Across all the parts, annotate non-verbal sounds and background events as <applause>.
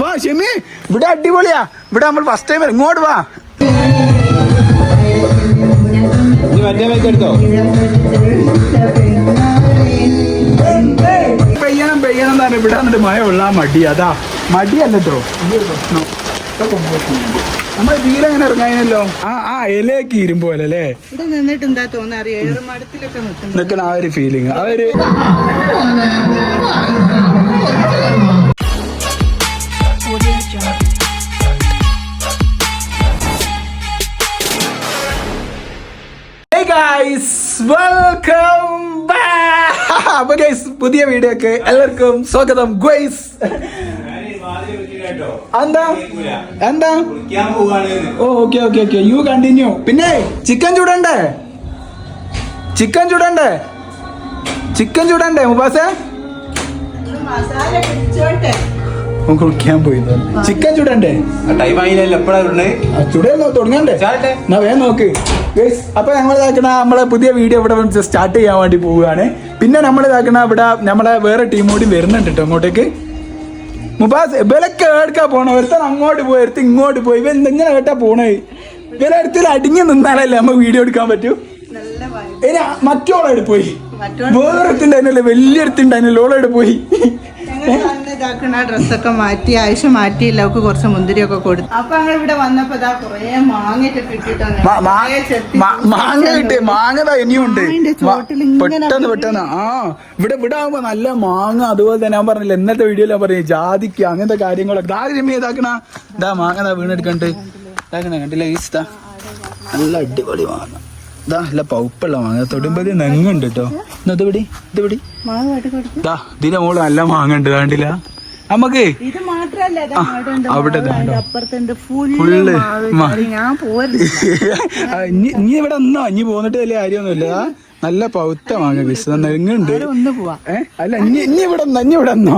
വാ ഷെമി ഇവിടെ അടിപൊളിയാ. ഇവിടെ നമ്മൾ ഫസ്റ്റ് ടൈം ഇങ്ങോട്ട് വാ. മറ്റേ ബൈക്ക് എടുത്തോ? പെയ്യണം പെയ്യണം എന്ന് പറഞ്ഞ ഇവിടെ വന്നിട്ട് മഴ ഉള്ള മടി. അതാ മടിയല്ലോ നമ്മൾ തീരെങ്ങനെ ഇറങ്ങാനല്ലോ ആ ആ ഇലയൊക്കെ ഇരുമ്പോലെ അല്ലേ? ഇവിടെ നിന്നിട്ട് എന്താ തോന്നുക അറിയോ ഏറുമാടത്തിലൊക്കെ നിൽക്കുന്നു. ആ ഒരു ഫീലിംഗ് ആ ഒരു Hey വെൽക്കം ബാക്ക് ഗൈസ് പുതിയ വീഡിയോക്ക് എല്ലാവർക്കും സ്വാഗതം. ഗൈസ് എന്താ? എന്താ? ഓ okay okay okay you continue പിന്നെ ചിക്കൻ ചൂടണ്ടേ? ചിക്കൻ ചൂടണ്ടേ? ചിക്കൻ ചൂടണ്ടേ മുബാസേ? അവൻ കുളിക്കാൻ പോയി ചിക്കൻ ചുടണ്ടേ? ടൈം ആയില്ലല്ലോ. എപ്പോഴാ ഉണ്ട് ആ, ചൂടേ തുടങ്ങണ്ടേ? എന്നാ വേഗം നോക്ക്. അപ്പൊ ഞങ്ങൾ ഇതാക്കണ നമ്മളെ പുതിയ വീഡിയോ ഇവിടെ സ്റ്റാർട്ട് ചെയ്യാൻ വേണ്ടി പോവുകയാണ്. പിന്നെ നമ്മൾ ഇതാക്കണ ഇവിടെ നമ്മളെ വേറെ ടീം കൂടി വരുന്നുണ്ട് കേട്ടോ അങ്ങോട്ടേക്ക്. മുബാസ് ഇവലൊക്കെ എടുക്കാ പോണ? ഒരുത്തൻ അങ്ങോട്ട് പോയി ഒരുത്തൻ ഇങ്ങോട്ട് പോയി. ഇവൻ ഇങ്ങനെ കേട്ടാ പോണേ? ഇവരെ അടുത്തിൽ അടിഞ്ഞു നിന്നാലല്ലേ നമ്മൾ വീഡിയോ എടുക്കാൻ പറ്റൂ. ഇനി മറ്റോളോട് പോയി. വേറെ വലിയൊരുത്തുണ്ടായിരുന്നല്ലോ ഓളോട് പോയി. ഡ്രസ്സൊക്കെ മാറ്റി ആവശ്യം മാറ്റിയില്ല അവർക്ക് കുറച്ച് മുന്തിരിയൊക്കെ കൊടുത്തു. അപ്പൊ അങ്ങനെ ഇവിടെ വന്നപ്പോ ഇതാ കൊറേ മാങ്ങയൊക്കെ മാങ്ങ കിട്ടി ഇനിയുണ്ട് പെട്ടെന്ന് പെട്ടെന്ന്. ആ ഇവിടെ ഇവിടെ ആവുമ്പോ നല്ല മാങ്ങ അതുപോലെ തന്നെ ഞാൻ പറഞ്ഞില്ല ഇന്നത്തെ വീഡിയോ ഞാൻ പറഞ്ഞു ജാതിക്ക അങ്ങനത്തെ കാര്യങ്ങളൊക്കെ. ദാ രമ്യ ഇതാക്കണ. ഇതാ മാങ്ങ വീണെടുക്കണ്ട്. ഇതാക്കണ കണ്ടില്ല ഈസ്താ നല്ല അടിപൊളി മാങ്ങ. ഇതാ പൗപ്പുള്ള മാങ്ങ. തൊടുമ്പതി നെങ്ങുണ്ട് കേട്ടോ ഇത് ഇതിന്റെ മോൾ നല്ല മാങ്ങ ഉണ്ട് കണ്ടില്ല? നമുക്ക് ഇത് മാത്രല്ല അവിടെ? ഫുള്ള് ഇനി ഇവിടെ ഒന്നോ ഇനി പോന്നിട്ട് വലിയ കാര്യമൊന്നുമില്ല. നല്ല പൗത്ത മാങ്ങ വിശ്വണ്ട് നെങ്ങുണ്ട്. അല്ല ഇനി ഇനി ഇവിടെ ഒന്നോ ഇനി ഇവിടെ നിന്നോ?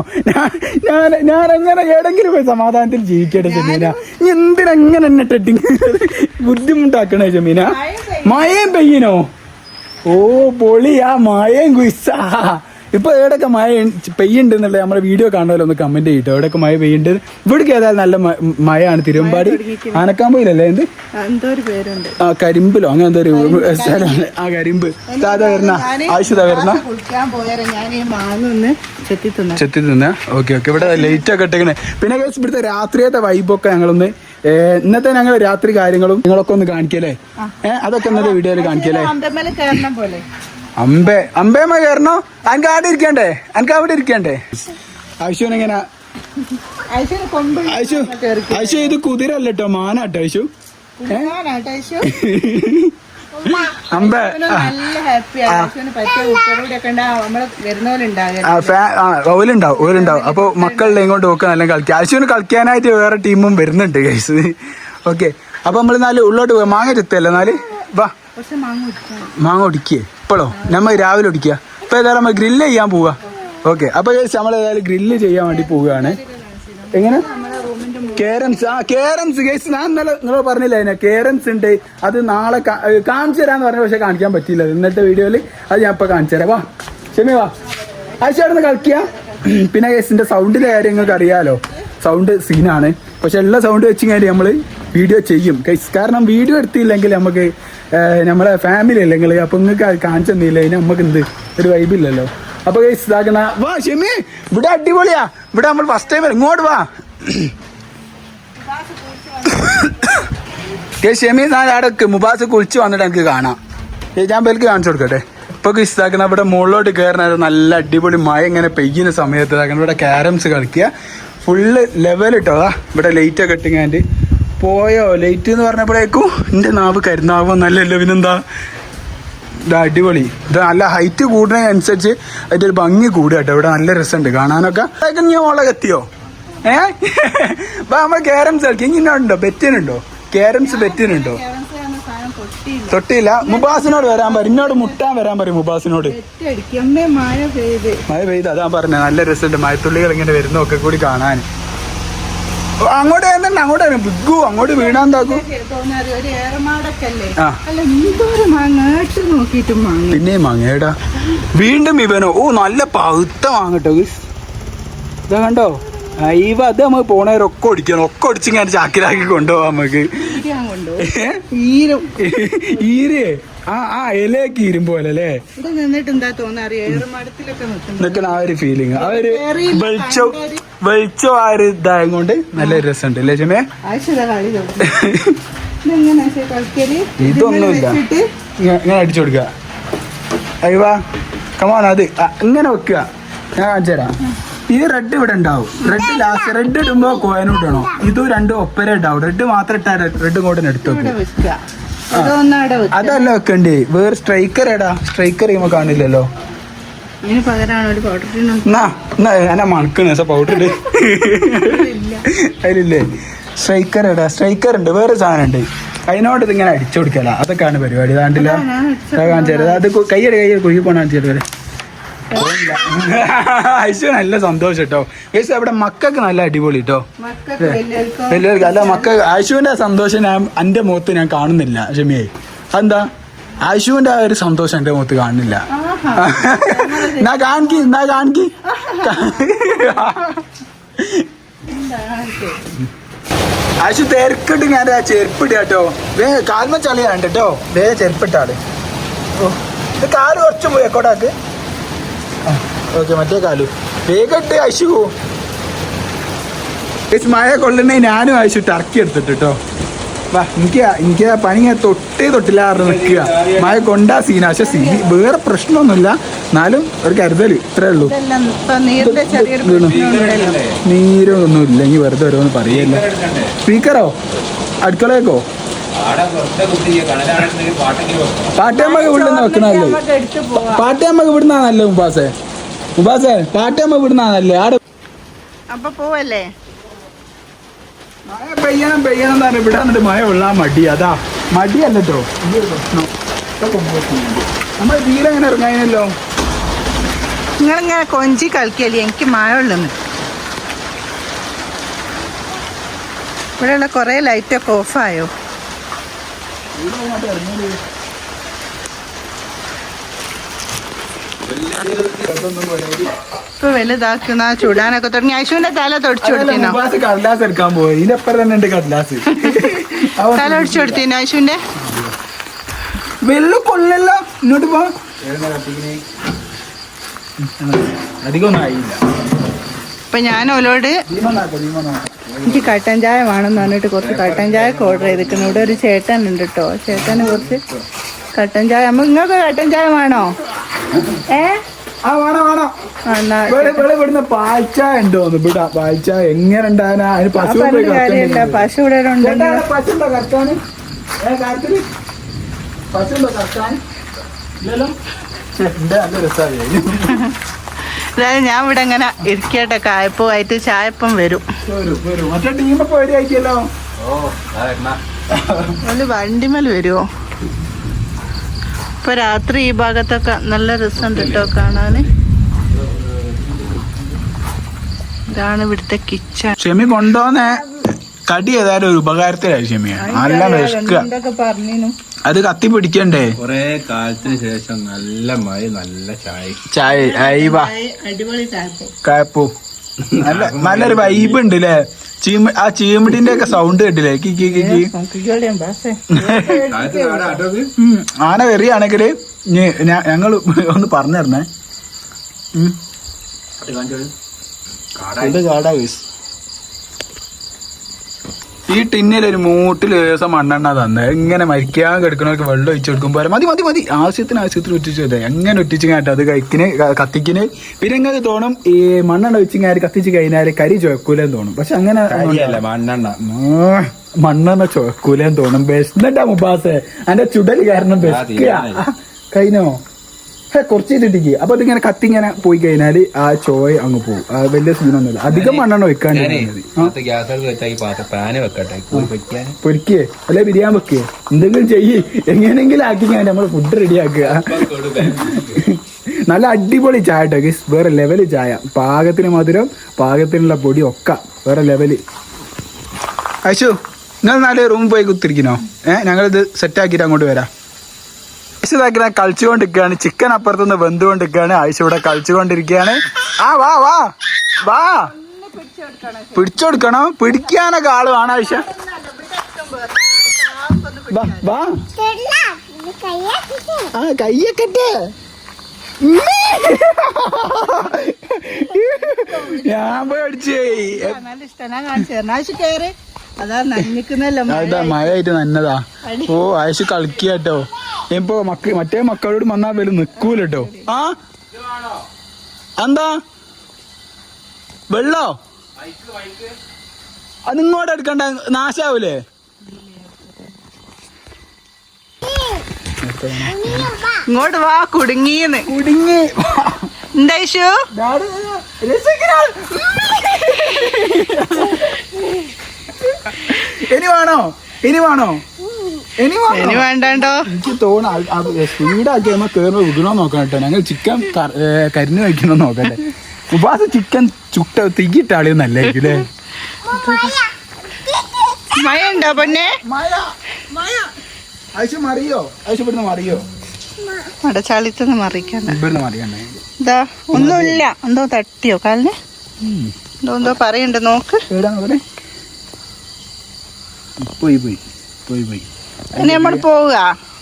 ഞാൻ ഞാൻ എങ്ങനെ ഏടെങ്കിലും പോയി സമാധാനത്തിൽ ജീവിക്കട്ടെ ചെമീന ഇനി എന്തിനെങ്ങനെ എന്നെ ടെട്ടിങ് ബുദ്ധിമുട്ടാക്കണേ ജമീന? മഴയും പെയ്യനോ ഓ പൊളിയാ മഴയും കുയിസാ. ഇപ്പൊ എവിടെയൊക്കെ മഴ പെയ്യുണ്ട് എന്നുള്ളത് നമ്മുടെ വീഡിയോ കാണുമല്ലോ ഒന്ന് കമന്റ് ചെയ്തിട്ടോ എവിടെയൊക്കെ മഴ പെയ്യുണ്ട് ഇവിടേക്ക് ഏതായാലും നല്ല മഴയാണ്. തിരുവമ്പാടി ആനക്കാമ്പയിലല്ലേ എന്ത്? ആ കരിമ്പിലോ? അങ്ങനെ എന്തോ ഒരു സ്ഥലമാണ് ആ കരിമ്പ്. സാധാ വരുന്ന? ആവശ്യത വരുന്ന? ചെത്തി തിന്ന. Okay okay. ഇവിടെ ലൈറ്റ് ഒക്കെ ഇട്ടേക്കണേ. പിന്നെ ഇവിടുത്തെ രാത്രിയത്തെ വൈബൊക്കെ ഞങ്ങളൊന്ന് ഇന്നത്തെ ഞങ്ങൾ രാത്രി കാര്യങ്ങളും നിങ്ങളൊക്കെ ഒന്ന് കാണിക്കല്ലേ? ഏഹ് അതൊക്കെ ഇന്നത്തെ വീഡിയോയിൽ കാണിക്കല്ലേ? അമ്പേമ അമ്പേ അമ്പേമ്മ കയറണോ? അനക്ക് അവിടെ ഇരിക്കണ്ടേ? അനക്ക് അവിടെ ഇരിക്കണ്ടേ? ആശുവിന് എങ്ങനെ ഐശു ഐശു ഇത് കുതിരല്ല കേട്ടോ മാനാട്ടോ ഐശു. ഏഹ് <laughs> അമ്പേ ഓലുണ്ടാവും ഓലുണ്ടാവും. അപ്പൊ മക്കളുടെ ഇങ്ങോട്ട് നോക്കാൻ നല്ല കളിക്കാം. അശ്വിന് കളിക്കാനായിട്ട് വേറെ ടീമും വരുന്നുണ്ട് ഗൈസ് ഓക്കെ അപ്പൊ നമ്മൾ നാല് ഉള്ളോട്ട് പോയി മാങ്ങ ചെത്തല്ലേ നാല് വാ. മാങ്ങ ഒടിക്കേ ഇപ്പോഴോ നമ്മൾ രാവിലെ ഒടിക്കുക ഇപ്പൊ ഏതായാലും നമ്മൾ ഗ്രില്ല് ചെയ്യാൻ പോവാ. ഓക്കെ അപ്പൊ നമ്മൾ ഏതായാലും ഗ്രില്ല് ചെയ്യാൻ വേണ്ടി പോവുകയാണ് എങ്ങനെ? കേരംസ് ആ കേരംസ് ഗൈസ് ഞാൻ ഇന്നലെ നിങ്ങൾ പറഞ്ഞില്ല അതിനെ കേരംസ് ഉണ്ട്. അത് നാളെ കാണിച്ചു തരാന്ന് പറഞ്ഞ പക്ഷെ കാണിക്കാൻ പറ്റിയില്ല. ഇന്നത്തെ വീഡിയോയിൽ അത് ഞാൻ ഇപ്പൊ കാണിച്ചു തരാം. വാ ക്ഷമി വാ. ആഴ്ച കളിക്കുക പിന്നെ ഗൈസിന്റെ സൗണ്ടിന്റെ കാര്യം നിങ്ങൾക്ക് അറിയാലോ. സൗണ്ട് സീനാണ് പക്ഷെ എല്ലാ സൗണ്ട് വെച്ച് കഴിഞ്ഞാൽ നമ്മൾ വീഡിയോ ചെയ്യും. ഗൈസ് കാരണം വീഡിയോ എടുത്തില്ലെങ്കിൽ നമുക്ക് നമ്മളെ ഫാമിലി അല്ലെങ്കിൽ അപ്പൊ നിങ്ങൾക്ക് കാണിച്ചു തന്നില്ല? അതിന് നമുക്ക് എന്ത്? ഒരു വൈബില്ലല്ലോ അപ്പൊ ഗൈസ് ഇതാക്കണ വാ ഷെമി ഇവിടെ അടിപൊളിയാ. ഇവിടെ നമ്മൾ ഫസ്റ്റ് ടൈം ഇങ്ങോട്ട് വാ. ഏ ഷെമി ഞാൻ അവിടെ മുബാസ് കുളിച്ച് വന്നിട്ട് എനിക്ക് കാണാം. ഞാൻ പേർക്ക് കാണിച്ചു കൊടുക്കട്ടെ? ഇപ്പൊ ഇതാക്കണ ഇവിടെ മുകളിലോട്ട് കയറുന്നത് നല്ല അടിപൊളി മഴ ഇങ്ങനെ പെയ്യുന്ന സമയത്ത് ഇതാക്കണം ഇവിടെ ക്യാരംസ് കളിക്കുക. ഫുള്ള് ലെവൽ ഇട്ടോതാ ഇവിടെ ലൈറ്റ് ഒക്കെ ഇട്ടിങ്ങാണ്ട് പോയോ? ലൈറ്റ് എന്ന് പറഞ്ഞപ്പോഴേക്കും എന്റെ നാവ് കരുന്നാവോ നല്ലല്ലോ പിന്നെന്താ? ഇത് അടിപൊളി. ഇത് നല്ല ഹൈറ്റ് കൂടുന്നതിനനുസരിച്ച് അതിന്റെ ഒരു ഭംഗി കൂടുക കേട്ടോ. ഇവിടെ നല്ല രസമുണ്ട് കാണാനൊക്കെ. ഞാൻ നീ ഓളെ എത്തിയോ ഏ? ബാ നമ്മൾ ക്യാരംസ് കളിക്കും. ഇങ്ങനെ ഉണ്ടോ? ബെറ്റിനുണ്ടോ? ക്യാരംസ് ബെറ്റിനുണ്ടോ? തൊട്ടിയില്ല. മുബാസിനോട് വരാൻ പറയും ഇന്നോട് മുട്ടാൻ വരാൻ പറയും മുബാസിനോട്. മഴ പെയ്ത്. അതാ പറഞ്ഞ. നല്ല രസമുണ്ട്. മഴത്തുള്ളികൾ ഇങ്ങനെ വരുന്ന ഒക്കെ കൂടി കാണാൻ. അങ്ങോട്ട് തന്നെ അങ്ങോട്ട് തന്നെ ബിഗു അങ്ങോട്ട് വീണാൻ താക്കും പിന്നെ ഏറമാടൊക്കെ അല്ലേ ആ. അല്ല മാങ്ങ ഏട്ട് നോക്കിയിട്ടും മാങ്ങ. പിന്നെയും വാങ്ങേടാ വീണ്ടും ഇവനോ. ഓ നല്ല പഴുത്ത വാങ്ങട്ടോ. ഇതാ കണ്ടോ? അയ്യവ അത് നമ്മൾ പോണവരൊക്കെ ഒക്കെ ഒടിക്കണം ഒക്കെ ഒടിച്ച് ഇങ്ങനെ ചാക്കിലാക്കി കൊണ്ടുപോവാം നമുക്ക്. ഈരും ഈരേ ആ ആ ഇലയൊക്കെ ഈരും പോലെ അല്ലേ? നിൽക്കുന്നു. ആ ഒരു ഫീലിംഗ് ആ ഒരു വെളിച്ചം വെളിച്ചം ആ ഒരു ഇതായത് കൊണ്ട് നല്ല രസമുണ്ട് അല്ലേ ചുമേ ഇതൊന്നുമില്ല ഇങ്ങനെ അടിച്ചു കൊടുക്കുക. അയ്യവാ കമോൺ അത് ആ, ഇങ്ങനെ വെക്കുക. ഞാൻ കാണിച്ചു തരാം. ഈ റെഡ് ഇവിടെ ഉണ്ടാവും. റെഡ് ലാസ്റ്റ് റെഡ് ഇടുമ്പോ കോയനും ഇടണോ? ഇതും രണ്ടും ഒപ്പര ഉണ്ടാവും റെഡ് മാത്രം ഇട്ടാ റെഡ് കൂടെ എടുത്തു അതല്ല വെക്കണ്ടേ. വേറെ സ്ട്രൈക്കർ എടാ. സ്ട്രൈക്കർ ചെയ്യുമ്പോ കാണില്ലല്ലോ. ഒരു പൗഡർ അതിലില്ലേ. സ്ട്രൈക്കർ എടാ. സ്ട്രൈക്കർ ഉണ്ട്. വേറെ സാധനം ഉണ്ട്. അതിനോട് ഇതിങ്ങനെ അടിച്ചു കൊടുക്കല. അതൊക്കെയാണ് പരിപാടി. താണ്ടില്ല കാണിച്ചു തരാം അത് കൈയ്യടി കൈയ്യടി കയ്യടി കുഴി പോണ കാണിച്ചു തരാം <laughs> ഐശ്വര്യ നല്ല സന്തോഷം കേട്ടോ യേശു അവിടെ മക്കൾക്ക് നല്ല അടിപൊളി കേട്ടോ വലിയവർക്കോ അല്ല മക്ക ആശുവിന്റെ സന്തോഷം ഞാൻ എന്റെ മുഖത്ത് ഞാൻ കാണുന്നില്ല ഷമിയായി അതെന്താ? ആശുവിന്റെ ആ ഒരു സന്തോഷം എന്റെ മുഖത്ത് കാണുന്നില്ല. <laughs> എന്നാ നാ കാണിക്ക് നാ കാണിക്ക്. ആശു തിരക്കിട്ട് ഞാൻ ആ ചെരുപ്പിട്ട് കേട്ടോ വേ കാൽമ ചളിയാണ് കേട്ടോ വേ ചെരുപ്പിട്ടാൾ. ഇത് കാൽ കുറച്ച് പോയി എക്കോട്ടാക്ക്. ഓക്കെ മറ്റേ കാലു. വേഗട്ട് അശു മഴ കൊള്ളണേ ഞാനും അയച്ചു ടർക്കി എടുത്തിട്ട് കേട്ടോ വാ എനിക്ക് എനിക്ക് ആ പണി ഞാൻ തൊട്ടേ തൊട്ടില്ലാറ് നിൽക്കുക. മഴ കൊണ്ടാ സീന. പക്ഷെ സീ വേറെ പ്രശ്നമൊന്നുമില്ല. എന്നാലും ഒരു കരുതൽ. ഇത്രേ ഉള്ളൂ. നീരൊന്നും ഇല്ലെങ്കിൽ വെറുതെ ഓരോന്ന് പറയല്ലോ. സ്പീക്കറോ അടുക്കളയൊക്കോ വെക്കണം. പാട്ടയമ്മക്ക് ഇവിടുന്ന് വെക്കണല്ലേ നമുക്ക് ഇവിടുന്നാണല്ലോ മുബാസേ മുബാസേ പാട്ടയമ്മ ഇവിടുന്നാണല്ലേ ആടെ അപ്പൊ പോവല്ലേ? മഴ പെയ്യണം പെയ്യണം തന്നെ ഇവിടെ വന്നിട്ട് മഴ കൊള്ളാൻ മടി. അതാ മടിയല്ലോ. നമ്മൾ തീരെ അങ്ങനെ ഇറങ്ങാനല്ലോ നിങ്ങളിങ്ങനെ കൊഞ്ചി കളിക്കല്ലേ? എനിക്ക് മഴ ഉള്ളെന്ന് ഇവിടെയുള്ള കൊറേ ലൈറ്റൊക്കെ ഓഫായോ ഇപ്പൊ വലുതാക്കുന്ന ചൂടാനൊക്കെ തുടങ്ങി. ഐശുവിന്റെ തല തൊടിച്ചു കൊടുത്തിനോ? കടലാസ് എടുക്കാൻ പോയി. ഇതിനപ്പുറം തന്നെ ഉണ്ട് കടലാസ്. തല ഒടിച്ചു കൊടുത്തിനോ ഐശുവിന്റെ? വെള്ളം കൊള്ളല്ലോ. ഇങ്ങോട്ട് പോ. അധികം ഒന്നും ആയില്ല. ഇപ്പൊ ഞാൻ ഓലോട് എനിക്ക് കട്ടൻ ചായ വേണമെന്ന് പറഞ്ഞിട്ട് കുറച്ച് കട്ടൻ ചായ ഓർഡർ ചെയ്തിട്ടുണ്ട്. ഇവിടെ ഒരു ചേട്ടൻ ഉണ്ട് കേട്ടോ ചേട്ടന് കുറച്ച് കട്ടൻ ചായ. അമ്മ നിങ്ങൾക്ക് കട്ടൻ ചായ വേണോ? ഏ? ആ വേണം വേണം. ആ, എന്നാ ഇവിടെ ഇവിടെ ഇവിടുന്ന് പാൽച്ച ഉണ്ടോ ഇവിടെ എങ്ങനെ ഉണ്ടാകാനാ പശു? പശു കറക്കാന് കറക്കാൻ? ഇല്ലല്ലോ. <laughs> നല്ല രസമായി അതായത് ഞാൻ ഇവിടെ ഇങ്ങനെ ഇരിക്കട്ടെ കായപ്പുമായിട്ട് ചായപ്പം വരും. വണ്ടിമൽ വണ്ടിമേൽ വരുമോ ഇപ്പൊ രാത്രി ഈ ഭാഗത്തൊക്കെ നല്ല രസമുണ്ട് കേട്ടോ കാണാന്. ഇതാണ് ഇവിടുത്തെ കിച്ചൺ. ക്ഷമി കൊണ്ടുവന്ന കടി ഏതായാലും ഒരു ഉപകാരത്തിലായി ക്ഷമിയ നല്ല വിശക്കുക അത് കത്തി പിടിക്കണ്ടേ? കൊറേ കാലത്തിന് ശേഷം നല്ല മഴ നല്ല ചായ. ചായ അയവ കാപ്പു നല്ല നല്ലൊരു വൈബ് ഉണ്ട് അല്ലേ ചീമ ആ ചീമിടിന്റെ ഒക്കെ സൗണ്ട് കേട്ടില്ലേ? കി കി കി. ആന വെറിയാണെങ്കിൽ ഞങ്ങൾ <laughs> ഒന്ന് പറഞ്ഞു തരണേ. കാടാ guys. ഈ ടിന്നിൽ ഒരു മൂട്ടിൽ ദിവസം മണ്ണെണ്ണ തന്നെ എങ്ങനെ മരിക്കാൻ കിടക്കണവർക്ക് വെള്ളം ഒഴിച്ചു കൊടുക്കുമ്പോൾ മതി മതി മതി ആവശ്യത്തിന് ആവശ്യത്തിന് ഒറ്റിച്ചു അതെ എങ്ങനെ ഒറ്റിച്ചു കേട്ടോ അത് കഴിക്കിന് കത്തിക്കിന് പിന്നെ തോന്നും ഈ മണ്ണെണ്ണ ഒഴിച്ച് ഞാൻ കത്തിച്ച് കഴിഞ്ഞാൽ കരി ചോക്കൂലെന്ന് തോന്നും. പക്ഷെ അങ്ങനെ മണ്ണെണ്ണ. മണ്ണെണ്ണ ചോക്കൂലെന്ന് തോന്നും. ബെസ്റ്റ്. മുബാസെ എന്റെ ചുടൽ കാരണം ബെസ്റ്റ് കഴിഞ്ഞോ? കുറച്ച് ഇട്ടിട്ട് അപ്പൊ അതിങ്ങനെ കത്തി ഇങ്ങനെ പോയി കഴിഞ്ഞാൽ ആ ചോയ അങ്ങ് പോകും വലിയ സീനൊന്നുമില്ല. അധികം മണ്ണെണ്ണ വെക്കാൻ പൊരിക്കേ. അല്ലെ ബിരിയാൻ വെക്കേ. എന്തെങ്കിലും ചെയ്യ്. എങ്ങനെയെങ്കിലും ആക്കി ഞാൻ നമ്മൾ ഫുഡ് റെഡി ആക്കുക. നല്ല അടിപൊളി ചായ കേട്ടോ ഗൈസ് വേറെ ലെവൽ ചായ. പാകത്തിന് മധുരം പാകത്തിനുള്ള പൊടി ഒക്കെ. വേറെ ലെവൽ അശു നിങ്ങൾ നാല് റൂമിൽ പോയി കുത്തിരിക്കണോ? ഏഹ് ഞങ്ങളിത് സെറ്റ് ആക്കിയിട്ട് അങ്ങോട്ട് വരാം. ഇതാക്കി കളിച്ചുകൊണ്ടിരിക്കുകയാണ്. ചിക്കൻ അപ്പുറത്തുനിന്ന് വെന്തുകൊണ്ടിരിക്കുകയാണ്. ആയിഷ ഇവിടെ കളിച്ചുകൊണ്ടിരിക്കുകയാണ്. ആ വാ വാ വാ. പിടിച്ചെടുക്കണോ. പിടിക്കാനൊക്കെ ആൾ വേണം ആയിഷ വാ പോയി ഞാൻ പേടിച്ചേ നല്ല ഇഷ്ടം. ഞാൻ കാണിച്ചു തരണം ആയിഷ കയറി. അതാ മഴയായിട്ട് നന്നതാ ഓ ആയുഷ് കളിക്കാട്ടോ ഇപ്പോ മക്ക മറ്റേ മക്കളോട് വന്നാ പേര് നിക്കൂലട്ടോ. ആ? എന്താ? വെള്ളോ? അത് ഇങ്ങോട്ട് എടുക്കണ്ട നാശാവൂലേ? ഇങ്ങോട്ട് വാ കുടുങ്ങിന്ന്. കുടുങ്ങി. എന്തായിഷു. ഇനി വേണോ? ഇനി വേണോ? ഇനി വേണ്ടോ എനിക്ക് തോന്നുന്നു സ്പീഡാക്കി നമ്മൾ കയറുമ്പോൾ വിടണോ നോക്കണം കേട്ടോ. ഞങ്ങൾ ചിക്കൻ കരിഞ്ഞു വയ്ക്കണോ നോക്കട്ടെ. ഉപാസ ചിക്കൻ ചുട്ട നല്ലായിരിക്കും അല്ലേ മഴ ഉണ്ടോ പൊന്നെ? മഴ മഴ. ആയിഷ മറിയോ? ആയിഷ ഇവിടുന്ന് മറിയോ? മടച്ചാളിത്തൊന്ന് മറിക്കണ്ട. ഇവിടുന്ന് മറിയണ്ടേ? ഇതാ ഒന്നുമില്ല. എന്തോ തട്ടിയോ കാലിന്? എന്തോ എന്തോ പറയണ്ട് നോക്ക്. എവിടെ നോക്കണേ പോയി പോയി പോയി പോയി. ഇനി നമ്മൾ പോവുക.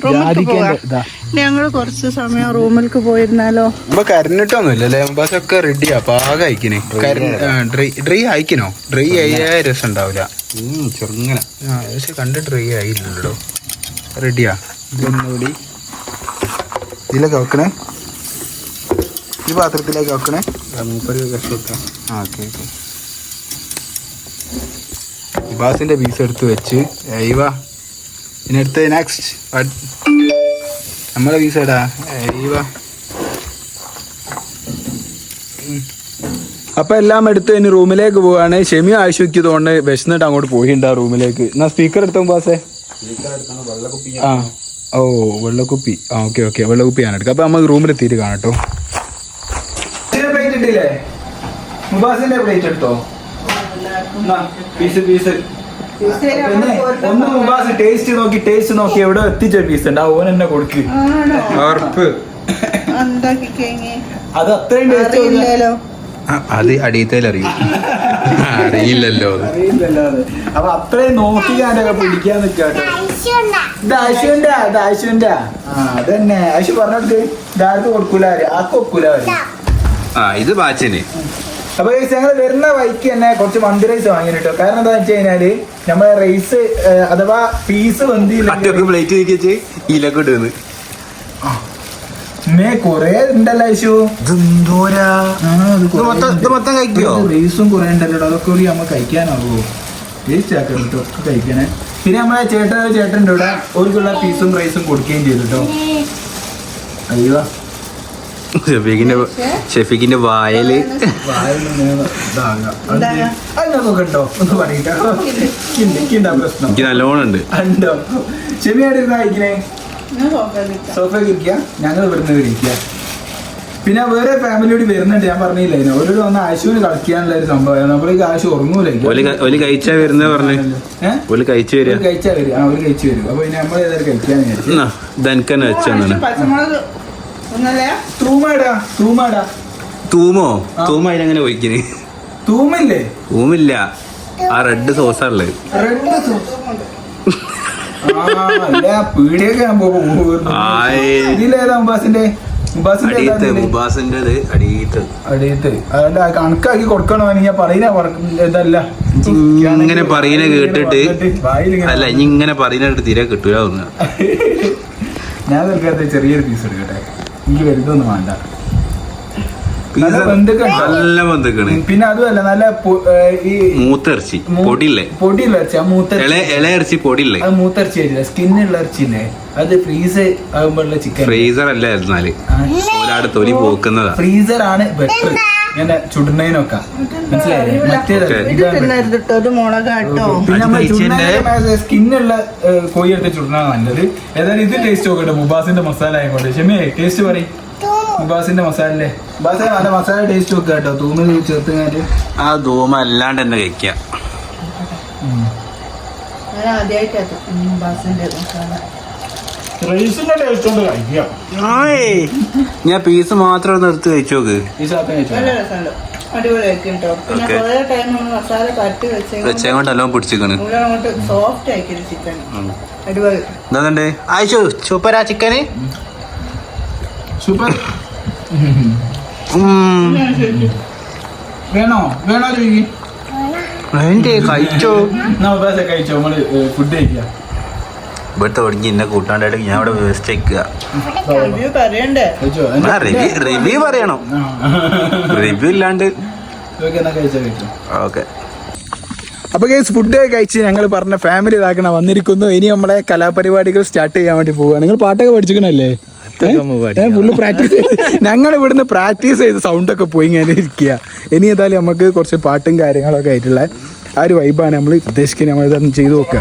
റൂമിലേക്ക് പോവുക. ജാതിക്കേന്റെ ഞങ്ങൾ കുറച്ച് സമയം റൂമിലേക്ക് പോയിരുന്നാലോ? ഇപ്പൊ കരഞ്ഞിട്ടൊന്നുമില്ലല്ലേ ഒക്കെ റെഡിയാ പാക ഡ്രൈ ഡ്രൈ അയക്കണോ ഡ്രൈ ആയ രസം ഉണ്ടാവില്ല ചെറുങ്ങനെ. ആ പക്ഷെ കണ്ട് ഡ്രൈ ആയില്ലല്ലോ. റെഡിയാ ഇതൊന്നുകൂടി ഇതിലേക്ക് വെക്കണേ. ഈ പാത്രത്തിലേക്ക് വെക്കണേ. മൂപ്പര് കൊടുക്കാം ആ ഓക്കെ ഓക്കെ. ഇബാസിന്റെ പീസ് എടുത്ത് വെച്ച് അയ്യവ ഇനി അടുത്ത് നെക്സ്റ്റ് നമ്മളെ പീസ് എടാ അപ്പൊ എല്ലാം എടുത്ത് ഇനി റൂമിലേക്ക് പോവാണ്. ഷെമി ആവശ്യക്ക് തോന്നുന്നു വിശന്നിട്ട് അങ്ങോട്ട് പോയിട്ടുണ്ട് ആ റൂമിലേക്ക്. എന്നാ സ്പീക്കർ എടുത്തോ ബാസേ ആ. ഓ വെള്ളക്കുപ്പി. ആ ഓക്കെ ഓക്കെ. വെള്ളക്കുപ്പി ഞാൻ എടുക്കാം. അപ്പൊ നമുക്ക് റൂമിലെത്തിയിട്ട് കാണട്ടോ പ്ലേറ്റ് ഇട്ടില്ലേ? മുബാസിന്റെ പ്ലേറ്റ് എടുത്തോ? Piece piece. ഒന്ന് മുബാസ് ടേസ്റ്റ് നോക്കി ടേസ്റ്റ് നോക്കി എവിടെ എത്തിച്ച പീസ് ഉണ്ട്. ആ ഓൻ എന്നെ കൊടുക്ക്. ഉറപ്പ് അത് അത്രയും ടേസ്റ്റ് അത് അടിയത്തേലറിയും അറിയില്ലല്ലോ അറിയില്ലല്ലോ അപ്പൊ അത്രയും നോക്കി ഞാനൊക്കെ പിടിക്കാൻ നിൽക്കാട്ടോ ഇത് അശുവിന്റെ ഇത് ആശുവിന്റെ ആ അതന്നെ. ആശു പറഞ്ഞോട്ട്. ഇതാർക്ക് കൊടുക്കൂല ആര്? ആർക്ക് കൊടുക്കൂല ആ ഇത് ബാച്ചന്. അപ്പൊ ഞങ്ങൾ വരുന്ന വഴിക്ക് തന്നെ കുറച്ച് മന്തി റൈസ് വാങ്ങിട്ടോ കാരണം എന്താ വെച്ച് കഴിഞ്ഞാൽ നമ്മളെ റൈസ് അഥവാ പീസ് വന്തിയില്ല മറ്റൊക്കെ പ്ലേറ്റ് വെച്ച് ഇലൊക്കെ ഇടുന്നു. മേ കൊറേ ഉണ്ടല്ലോ കഴിക്കോ? റൈസും കൊറേ ഉണ്ടല്ലോ അതൊക്കെ കൂടി നമ്മൾ കഴിക്കാനാവോ? വേസ്റ്റ് ആക്കണം കേട്ടോ ഒക്കെ കഴിക്കണേ. പിന്നെ നമ്മളെ ചേട്ടൻ ഒരു ചേട്ടന്റെ ഇവിടെ? ഓർക്കുള്ള പീസും റൈസും കൊടുക്കുകയും ചെയ്തു കേട്ടോ അയ്യോ. ഷെഫീഖിന്റെ ഷെഫീഖിന്റെ വായൽ. എനിക്ക് നല്ലോണം ഉണ്ട്? ഞങ്ങൾ ഇവിടുന്ന് ഇരിക്കുക പിന്നെ വേറെ ഫാമിലിയോട് വരുന്നുണ്ട്. ഞാൻ പറഞ്ഞില്ല ഒരു വന്ന ആശുവിന് കളിക്കാനുള്ള ഒരു സംഭവം. നമ്മളേക്ക് ആശു ഉറങ്ങൂല ഓൽ ക- ഓൽ കഴിച്ചാ വരുന്ന പറഞ്ഞു. കഴിച്ചു ഒരു വരിക കഴിച്ചാ വരും ആ ഒരു കഴിച്ചു വരും അപ്പൊ പിന്നെ നമ്മൾ ഏതായാലും കഴിക്കാൻ വിചാരിച്ചു. തൂമോ? തൂമ ഒഴിക്കണ് തൂമില്ലേ? തൂമില്ല. ആ റെഡ് സോസാ ഉള്ളത് റെഡ് അല്ല പീടിയൊക്കെ ഞാൻ. ഇതിലേതാ മുബാസിന്റെ കണക്കാക്കി കൊടുക്കണോ? പറയുന്ന ഇതല്ല. ഇങ്ങനെ പറയുന്ന കേട്ടിട്ട്. അല്ല ഇനി ഇങ്ങനെ പറയുന്ന തീരെ കിട്ടൂല ഞാൻ ചെറിയൊരു പീസ് എടുക്കട്ടെ? എനിക്ക് വലുതൊന്നും വേണ്ട. നല്ല ബന്ധുക്കൾ നല്ല ബന്ധുക്കാണ് പിന്നെ അതുമല്ല നല്ല ഈ മൂത്തിറച്ചി പൊടിയില്ലേ? പൊടിയുള്ള ഇറച്ചി ആ മൂത്ത ഇല ഇല ഇറച്ചി പൊടിയില്ലേ? അത് മൂത്തിറച്ചി ആയിട്ടില്ല സ്കിന്നുള്ള ഇറച്ചില്ലേ അത് ഫ്രീസ് ആകുമ്പോഴുള്ള ചിക്കൻ ഫ്രീസർ അല്ല എന്നാൽ ഒരാട് തൊലി പോക്കുന്നതാ. ഫ്രീസർ ആണ് ബെറ്റർ ഇങ്ങനെ ചുടുന്നതിനൊക്കെ. മനസ്സിലായില്ലേ? ഇത് മുളകാട്ടോ പിന്നെ സ്കിന്നുള്ള കോഴി എടുത്ത് ചുടുന്നതാണ് നല്ലത്. ഏതായാലും ഇത് ടേസ്റ്റ് നോക്കട്ടെ മുബാസിന്റെ മസാല ആയിക്കോട്ടെ. ഷെമിയെ ടേസ്റ്റ് പറയും. മുബാസിന്റെ മസാലല്ലേ? മുബാസെ നല്ല മസാല ടേസ്റ്റ് നോക്കുക കേട്ടോ. തൂമിൽ ചേർത്ത് ആ ധൂമ അല്ലാണ്ട് തന്നെ കഴിക്കാം. ആദ്യമായിട്ടാ മുബാസിന്റെ മസാല. റൈസിന്റെ ടേസ്റ്റ് കൊണ്ട് കഴിക്കാം ഞാൻ പീസ് മാത്രം ഒന്ന് എടുത്ത് കഴിച്ചു നോക്ക്. ഈ സാധനം കഴിച്ചോ? നല്ല രസമുണ്ട്. അടിപൊളിയായിരിക്കും കേട്ടോ പിന്നെ Okay. കുറേ ടൈം നമ്മൾ മസാല പരട്ടി വെച്ചേക്കും വെച്ചേ കൊണ്ട് എല്ലാം പിടിച്ചിക്കണ് ഇവിടെ അങ്ങോട്ട് സോഫ്റ്റ് ആയിരിക്കും ചിക്കൻ അടിപൊളി. എന്താ ആയിഷു സൂപ്പറാ ചിക്കന് സൂപ്പർ വേണോ? വേണോ ചോദിക്കി കഴിച്ചോ. നമ്മ കഴിച്ചോ? നമ്മൾ ഫുഡ് കഴിക്കാം. ഇവിടുത്തെ ഒടുങ്ങി എന്നെ കൂട്ടാണ്ടായിട്ട് ഞാൻ ഇവിടെ വേസ്റ്റ് ആക്കുക റിവ്യൂ റിവ്യൂ പറയണം. റിവ്യൂ ഇല്ലാണ്ട്. ഓക്കെ. അപ്പൊ കേസ് ഫുഡ് കഴിച്ച് ഞങ്ങൾ പറഞ്ഞ ഫാമിലി ഇതാക്കണ വന്നിരിക്കുന്നു. ഇനി നമ്മളെ കലാപരിപാടികൾ സ്റ്റാർട്ട് ചെയ്യാൻ വേണ്ടി പോവുക. നിങ്ങൾ പാട്ടൊക്കെ പഠിച്ചിരിക്കണല്ലേ? ഫുള്ള് പ്രാക്ടീസ് ഞങ്ങൾ ഇവിടുന്ന് പ്രാക്ടീസ് ചെയ്ത് സൗണ്ട് ഒക്കെ പോയി ഇങ്ങനെ ഇരിക്കുക. ഇനി ഏതായാലും നമുക്ക് കുറച്ച് പാട്ടും കാര്യങ്ങളൊക്കെ ആയിട്ടുള്ള ആ ഒരു വൈബാണ് നമ്മൾ ഉദ്ദേശിക്കുന്നത്. നമ്മൾ ഇതൊന്ന് ചെയ്തു നോക്കുക.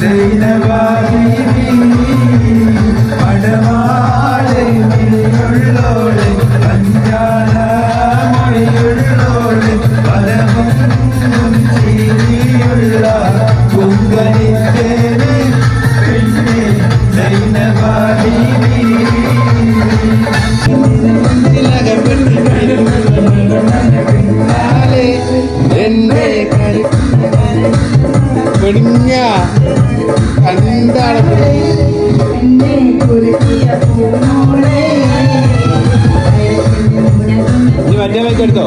Zeynep'e മറ്റേ മൈക്ക് എടുത്തോ?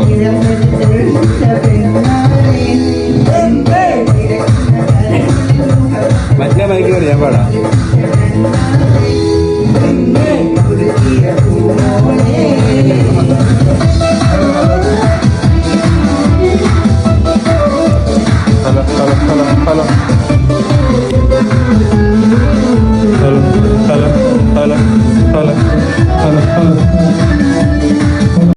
മറ്റേ മൈക്ക് ഞാൻ പാടാം.